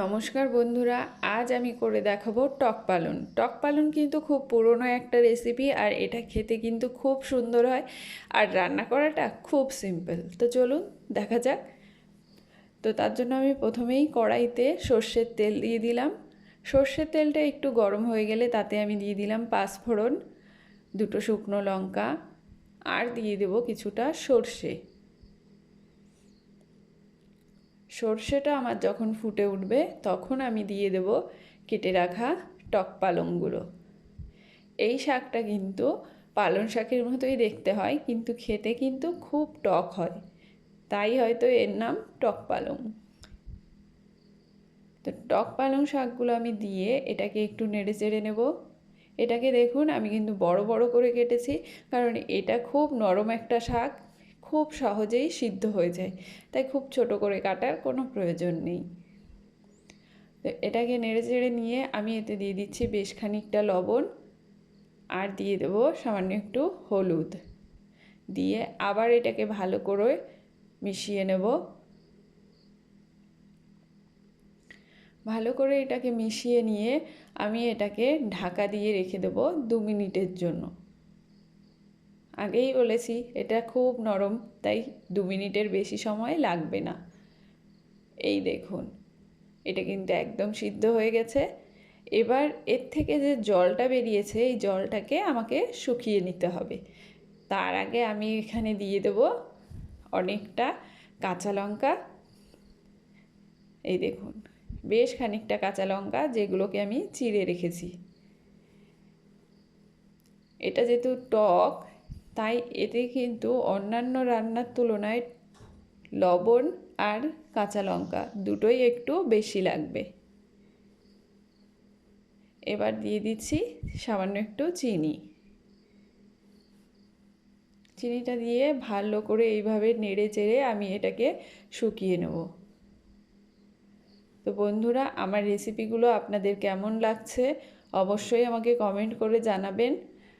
নমস্কার বন্ধুরা, আজ আমি করে দেখাবো টক পালন। টক পালন কিন্তু খুব পুরনো একটা রেসিপি আর এটা খেতে কিন্তু খুব সুন্দর হয় আর রান্না করাটা খুব সিম্পল তো চলুন, দেখা যাক। তো তার জন্য আমি প্রথমেই কড়াইতে সর্ষের তেল দিয়ে দিলাম। সর্ষের তেলটা একটু গরম হয়ে গেলে তাতে আমি দিয়ে দিলাম পাঁচফোড়ন, দুটো শুকনো লঙ্কা, আর দিয়ে দেবো কিছুটা সর্ষে। সর্ষেটা আমার যখন ফুটে উঠবে, তখন আমি দিয়ে দেব কেটে রাখা টক পালংগুলো। এই শাকটা কিন্তু পালং শাকের মতোই দেখতে হয়, কিন্তু খেতে কিন্তু খুব টক হয়। তাই হয়তো এর নাম টক পালং। তো টক পালং শাকগুলো আমি দিয়ে এটাকে একটু নেড়ে চেড়ে নেব। এটাকে দেখুন, আমি কিন্তু বড় বড় করে কেটেছি, কারণ এটা খুব নরম একটা শাক। খুব সহজেই সিদ্ধ হয়ে যায়। তাই খুব ছোট করে কাটার কোনো প্রয়োজন নেই। তো এটাকে নেড়ে চেড়ে নিয়ে আমি এতে দিয়ে দিচ্ছি বেশ খানিকটা লবণ আর দিয়ে দেবো সামান্য একটু হলুদ। দিয়ে আবার এটাকে ভালো করে মিশিয়ে নেব। ভালো করে এটাকে মিশিয়ে নিয়ে আমি এটাকে ঢাকা দিয়ে রেখে দেবো দু মিনিটের জন্য। আগেই বলেছি, এটা খুব নরম, তাই দু মিনিটের বেশি সময় লাগবে না। এই দেখুন, এটা কিন্তু একদম সিদ্ধ হয়ে গেছে। এবার এর থেকে যে জলটা বেরিয়েছে, এই জলটাকে আমাকে শুকিয়ে নিতে হবে। তার আগে আমি এখানে দিয়ে দেব অনেকটা কাঁচা লঙ্কা। এই দেখুন, বেশ খানিকটা কাঁচা লঙ্কা যেগুলোকে আমি চিড়ে রেখেছি। এটা যেহেতু টক তাই এতে কিন্তু অন্যান্য রান্নার তুলনায় লবণ আর কাঁচা লঙ্কা দুটোই একটু বেশি লাগবে। এবার দিয়ে দিচ্ছি সামান্য একটু চিনি। চিনিটা দিয়ে ভালো করে এইভাবে নেড়ে চেড়ে আমি এটাকে শুকিয়ে নেব। তো বন্ধুরা, আমার রেসিপিগুলো আপনাদের কেমন লাগছে অবশ্যই আমাকে কমেন্ট করে জানাবেন।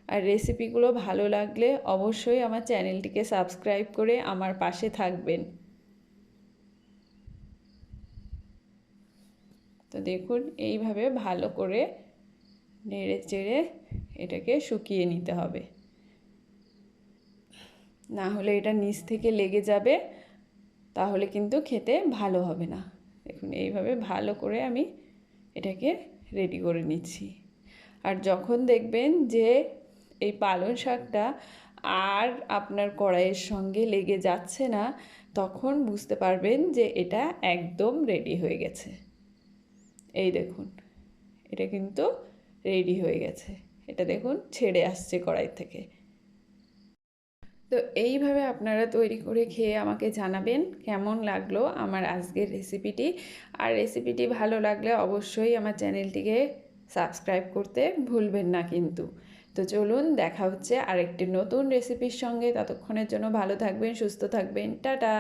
আর রেসিপিগুলো ভালো লাগলে অবশ্যই আমার চ্যানেলটিকে সাবস্ক্রাইব করে আমার পাশে থাকবেন। তো দেখুন, এইভাবে ভালো করে নেড়ে চেড়ে এটাকে শুকিয়ে নিতে হবে। না হলে এটা নিচ থেকে লেগে যাবে, তাহলে কিন্তু খেতে ভালো হবে না। দেখুন, এইভাবে ভালো করে আমি এটাকে রেডি করে নিচ্ছি। আর যখন দেখবেন যে এই পালং শাকটা আর আপনার কড়াইয়ের সঙ্গে লেগে যাচ্ছে না, তখন বুঝতে পারবেন যে এটা একদম রেডি হয়ে গেছে। এই দেখুন, এটা কিন্তু রেডি হয়ে গেছে। এটা দেখুন, ছেড়ে আসছে কড়াই থেকে। তো এইভাবে আপনারা তৈরি করে খেয়ে আমাকে জানাবেন কেমন লাগল আমার আজকের রেসিপিটি আর রেসিপিটি ভালো লাগলে অবশ্যই আমার চ্যানেলটিকে সাবস্ক্রাইব করতে ভুলবেন না কিন্তু। তো চলুন দেখা হচ্ছে আরেকটি নতুন রেসিপির সঙ্গে। ততক্ষণের জন্য ভালো থাকবেন, সুস্থ থাকবেন। টাটা!